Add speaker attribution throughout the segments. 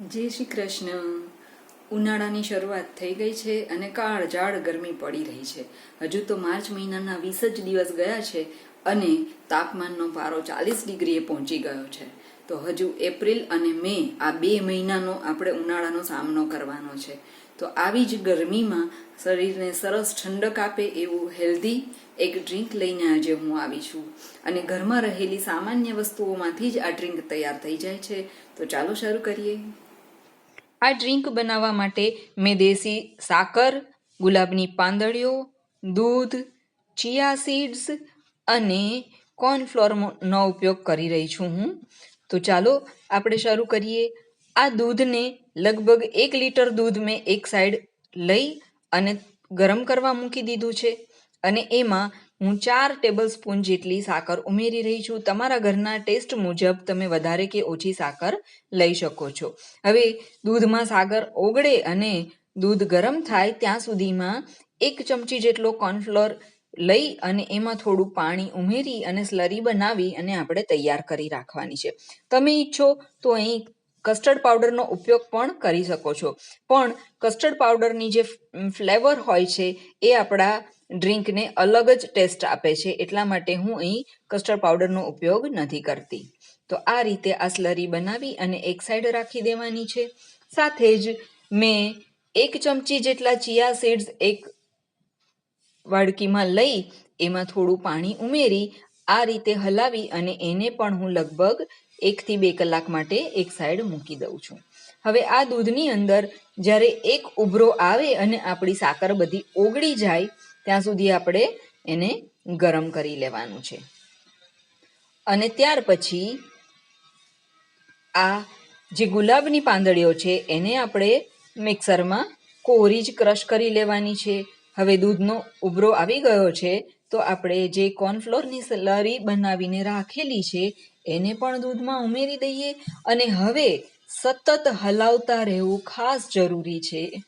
Speaker 1: જય શ્રી કૃષ્ણ. ઉનાળાની શરૂઆત થઈ ગઈ છે અને કાળઝાળ ગરમી પડી રહી છે. હજુ તો માર્ચ મહિનાના વીસ જ દિવસ ગયા છે અને તાપમાનનો પારો ચાલીસ ડિગ્રીએ પહોંચી ગયો છે. તો હજુ એપ્રિલ અને મે આ બે મહિનાનો આપણે ઉનાળાનો સામનો કરવાનો છે. તો આવી જ ગરમીમાં શરીરને સરસ ઠંડક આપે એવું હેલ્ધી એક ડ્રિંક લઈને આજે હું આવી છું. અને ઘરમાં રહેલી સામાન્ય વસ્તુઓમાંથી જ આ ડ્રિંક તૈયાર થઈ જાય છે. તો ચાલો શરૂ કરીએ. આ ડ્રિંક બનાવવા માટે મેં દેશી સાકર, ગુલાબની પાંદડીઓ, દૂધ, ચિયા સીડ્સ અને કોર્નફ્લોરનો ઉપયોગ કરી રહી છું હું. તો ચાલો આપણે શરૂ કરીએ. આ દૂધને લગભગ એક લીટર દૂધ મેં એક સાઈડ લઈ અને ગરમ કરવા મૂકી દીધું છે અને એમાં હું ચાર ટેબલ સ્પૂન જેટલી સાકર ઉમેરી રહી છું. તમારા ઘરના ટેસ્ટ મુજબ તમે વધારે કે ઓછી સાકર લઈ શકો છો. હવે દૂધમાં સાકર ઓગળે અને દૂધ ગરમ થાય ત્યાં સુધીમાં એક ચમચી જેટલો કોર્નફ્લોર લઈ અને એમાં થોડું પાણી ઉમેરી અને સ્લરી બનાવી અને આપણે તૈયાર કરી રાખવાની છે. તમે ઈચ્છો તો અહીં કસ્ટર્ડ પાવડરનો ઉપયોગ પણ કરી શકો છો. પણ કસ્ટર્ડ પાવડરની જે ફ્લેવર હોય છે, એ આપણા ડ્રિંકને અલગ જ ટેસ્ટ આપે છે. એટલા માટે હું અહીં કસ્ટર્ડ પાવડરનો ઉપયોગ નથી કરતી. તો આ રીતે આ સ્લરી બનાવી અને એક સાઈડ રાખી દેવાની છે. સાથે જ મેં એક ચમચી જેટલા ચિયા સીડ્સ એક વાડકીમાં લઈ, એમાં થોડું પાણી ઉમેરી, આ રીતે હલાવી અને એને પણ હું લગભગ એકથી બે કલાક માટે એક સાઈડ મૂકી દઉં છું. હવે આ દૂધની અંદર જ્યારે એક ઉભરો આવે અને આપણી સાકર બધી ઓગળી જાય, ત્યાં સુધી આપણે એને ગરમ કરી લેવાનું છે. અને ત્યાર પછી આ જે ગુલાબની પાંદડીઓ છે, એને આપણે મિક્સરમાં કોરી જ ક્રશ કરી લેવાની છે. હવે દૂધનો ઉભરો આવી ગયો છે, તો આપણે જે કોર્નફ્લોરની સ્લરી બનાવીને રાખેલી છે એને પણ દૂધમાં ઉમેરી દઈએ અને હવે સતત હલાવતા રહેવું ખાસ જરૂરી છે.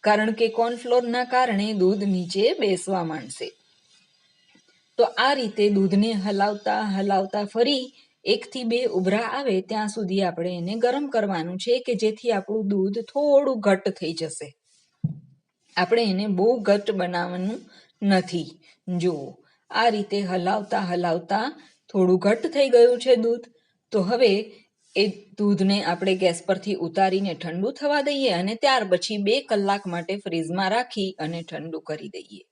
Speaker 1: કારણ કે કોર્નફ્લોરના કારણે દૂધ નીચે બેસવા માંડશે. તો આ રીતે દૂધને હલાવતા હલાવતા ફરી એકથી બે ઉભરા આવે ત્યાં સુધી આપણે એને ગરમ કરવાનું છે કે જેથી આપણું દૂધ થોડું ઘટ્ટ થઈ જશે. આપણે એને બહુ ઘટ્ટ બનાવવાનું નથી. જુઓ, આ રીતે હલાવતા હલાવતા થોડું ઘટ્ટ થઈ ગયું છે દૂધ, તો હવે એ દૂધને આપણે ગેસ પરથી ઉતારીને ઠંડુ થવા દઈએ અને ત્યાર પછી બે કલાક માટે ફ્રીઝમાં રાખી અને ઠંડુ કરી દઈએ.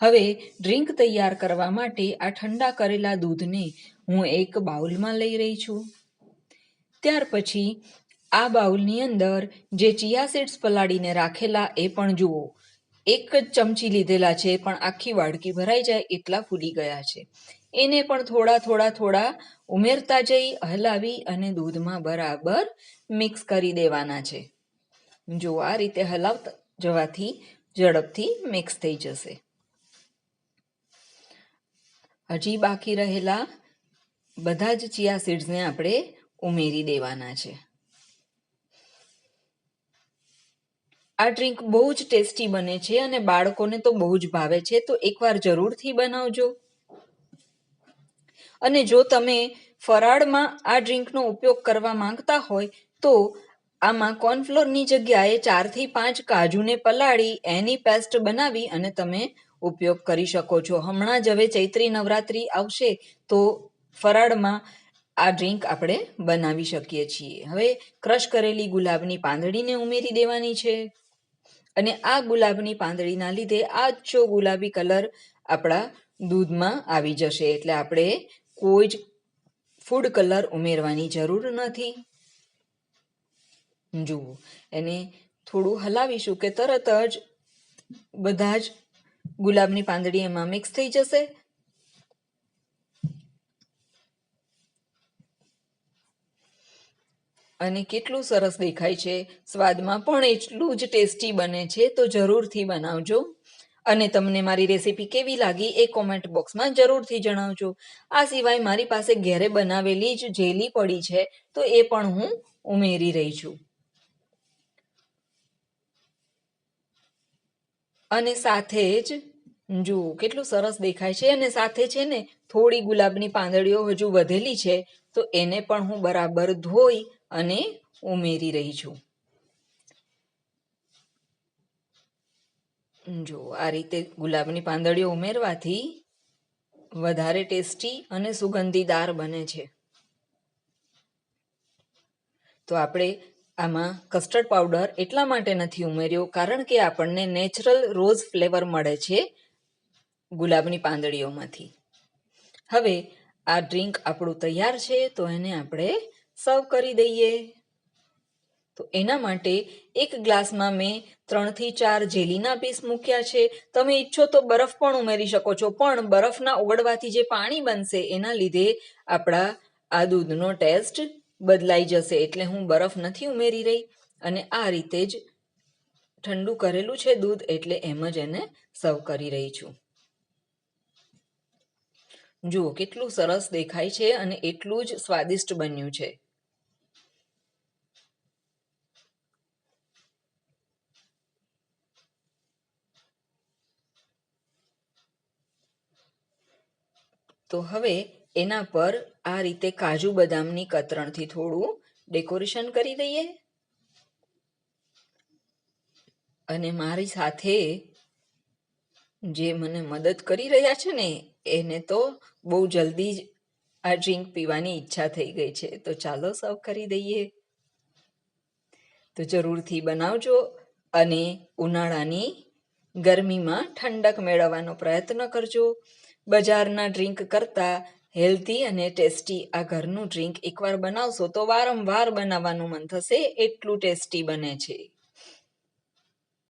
Speaker 1: હવે ડ્રિંક તૈયાર કરવા માટે આ ઠંડા કરેલા દૂધને હું એક બાઉલમાં લઈ રહી છું. ત્યાર પછી આ બાઉલની અંદર જે ચિયા સીડ્સ પલાળીને રાખેલા એ પણ જુઓ. એક જ ચમચી લીધેલા છે, પણ આખી વાડકી ભરાઈ જાય એટલા ફૂલી ગયા છે. એને પણ થોડા થોડા થોડા ઉમેરતા જઈ, હલાવી અને દૂધમાં બરાબર મિક્સ કરી દેવાના છે. જો આ રીતે હલાવતા જવાથી, ઝડપથી મિક્સ થઈ જશે. હજી બાકી રહેલા બધા જ ચિયા સીડ્સને આપણે ઉમેરી દેવાના છે. આ ડ્રિંક બહુ જ ટેસ્ટી બને છે અને બાળકોને તો બહુ જ ભાવે છે, તો એકવાર જરૂરથી બનાવજો. અને જો તમે ફરાળમાં આ ડ્રિંકનો ઉપયોગ કરવા માંગતા હોય, તો આમાં કોર્નફ્લોરની જગ્યાએ ચારથી પાંચ કાજુને પલાળી એની પેસ્ટ બનાવી અને તમે ઉપયોગ કરી શકો છો. હમણાં જ હવે ચૈત્રી નવરાત્રિ આવશે, તો ફરાળમાં આ ડ્રિંક આપણે બનાવી શકીએ છીએ. હવે ક્રશ કરેલી ગુલાબની પાંદડીને ઉમેરી દેવાની છે. અને આ ગુલાબની પાંદડીના લીધે આછો ગુલાબી કલર આપણા દૂધમાં આવી જશે, એટલે આપણે કોઈ જ ફૂડ કલર ઉમેરવાની જરૂર નથી. જુઓ, એને થોડું હલાવીશું કે તરત જ બધા જ ગુલાબની પાંદડી એમાં મિક્સ થઈ જશે. અને કેટલું સરસ દેખાય છે. સ્વાદમાં પણ એટલું જ ટેસ્ટી બને છે, તો જરૂરથી બનાવજો. અને તમને મારી રેસીપી કેવી લાગી એ કોમેન્ટ બોક્સમાં જરૂરથી જણાવજો. આ સિવાય મારી પાસે ઘેરે બનાવેલી જ જેલી પડી છે, તો એ પણ હું ઉમેરી રહી છું. અને સાથે જ જુઓ કેટલું સરસ દેખાય છે અને સાથે છે ને થોડી ગુલાબની પાંદડીઓ હજુ વધેલી છે, તો એને પણ હું બરાબર ધોઈ અને ઉમેરી રહી છું. જો આ રીતે ગુલાબની પાંદડીઓ ઉમેરવાથી વધારે ટેસ્ટી અને સુગંધીદાર બને છે. તો આપણે આમાં કસ્ટર્ડ પાવડર એટલા માટે નથી ઉમેર્યો કારણ કે આપણને નેચરલ રોઝ ફ્લેવર મળે છે ગુલાબની પાંદડીઓમાંથી. હવે આ ડ્રિંક આપણું તૈયાર છે તો એને આપણે સર્વ કરી દઈએ. તો એના માટે એક ગ્લાસમાં મેં ત્રણથી ચાર જેલીના પીસ મૂક્યા છે. તમે ઈચ્છો તો બરફ પણ ઉમેરી શકો છો, પણ બરફના ઓગળવાથી જે પાણી બનશે એના લીધે આપણા આ દૂધનો ટેસ્ટ બદલાઈ જશે. એટલે હું બરફ નથી ઉમેરી રહી અને આ રીતે જ ઠંડુ કરેલું છે દૂધ, એટલે એમ જ એને સર્વ કરી રહી છું. જુઓ કેટલું સરસ દેખાય છે અને એટલું જ સ્વાદિષ્ટ બન્યું છે. તો હવે એના પર આ રીતે કાજુ બદામની કતરણથી થોડું ડેકોરેશન કરી દઈએ. અને મારી સાથે જે મને મદદ કરી રહ્યા છે ને, એને તો બહુ જલ્દી જ આ ડ્રિંક પીવાની ઈચ્છા થઈ ગઈ છે. તો ચાલો સર્વ કરી દઈએ. તો જરૂરથી બનાવજો અને ઉનાળાની ગરમીમાં ઠંડક મેળવવાનો પ્રયત્ન કરજો. બજારના ડ્રિંક કરતાં હેલ્ધી અને ટેસ્ટી આ ઘરનું ડ્રિંક એકવાર બનાવશો તો વારંવાર બનાવવાનું મન થશે. એટલું ટેસ્ટી બને છે.